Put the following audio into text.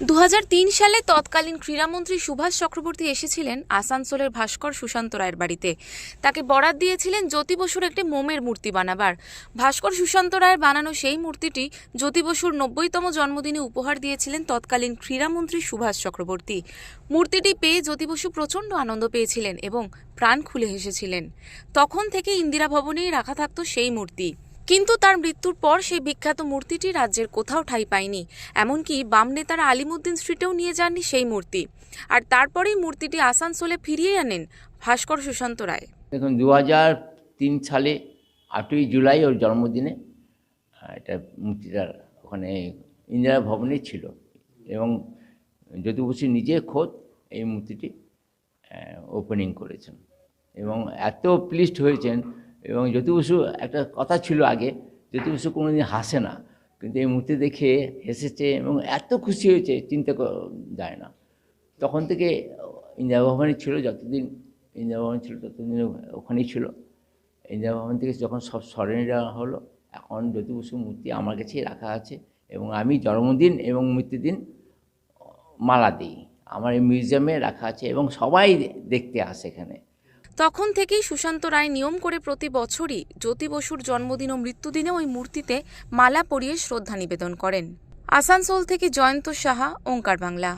দু হাজার তিন সালে তৎকালীন ক্রীড়ামন্ত্রী সুভাষ চক্রবর্তী এসেছিলেন আসানসোলের ভাস্কর সুশান্ত রায়ের বাড়িতে। তাকে বরাত দিয়েছিলেন জ্যোতি বসুর একটি মোমের মূর্তি বানাবার। ভাস্কর সুশান্ত রায়ের বানানো সেই মূর্তিটি জ্যোতি বসুর নব্বইতম জন্মদিনে উপহার দিয়েছিলেন তৎকালীন ক্রীড়ামন্ত্রী সুভাষ চক্রবর্তী। মূর্তিটি পেয়ে জ্যোতি বসু প্রচণ্ড আনন্দ পেয়েছিলেন এবং প্রাণ খুলে হেসেছিলেন। তখন থেকে ইন্দিরা ভবনেই রাখা থাকতো সেই মূর্তি। কিন্তু তার মৃত্যুর পর সেই বিখ্যাত মূর্তিটি রাজ্যের কোথাও ঠাঁই পায়নি। এমনকি বাম নেতারা আলিমুদ্দিন স্ট্রিটেও নিয়ে যাননি সেই মূর্তি। আর তারপরেই মূর্তিটি আসানসোলে ফিরিয়ে আনেন ভাস্কর সুশান্ত রায়। দেখুন দু হাজার তিন সালে আটই জুলাই ওর জন্মদিনে এটা মূর্তিটার ওখানে ইন্দিরা ভবনে ছিল। এবং জ্যোতি বসু নিজে খোদ এই মূর্তিটি ওপেনিং করেছেন। এবং এত প্লিস্ট হয়েছেন এবং জ্যোতি বসু একটা কথা ছিল আগে, জ্যোতি বসু কোনোদিন হাসে না, কিন্তু এই মূর্তি দেখে হেসেছে এবং এত খুশি হয়েছে, চিন্তা যায় না। তখন থেকে ইন্দিরা ভবনে ছিল, যতদিন ইন্দিরা ভবন ছিল, ততদিন ওখানেই ছিল। ইন্দিরা ভবন থেকে যখন সব সরিয়ে নেওয়া হলো, এখন জ্যোতি বসু মূর্তি আমার কাছেই রাখা আছে এবং আমি জন্মদিন এবং মৃত্যুদিন মালা দিই। আমার এই মিউজিয়ামে রাখা আছে এবং সবাই দেখতে আসে এখানে। তখন থেকেই সুশান্ত রায় নিয়ম করে প্রতি বছরই জ্যোতি বসুর জন্মদিন ও মৃত্যুদিনে ওই মূর্তিতে মালা পরিয়ে শ্রদ্ধা নিবেদন করেন। আসানসোল থেকে জয়ন্ত সাহা, ওঙ্কার বাংলা।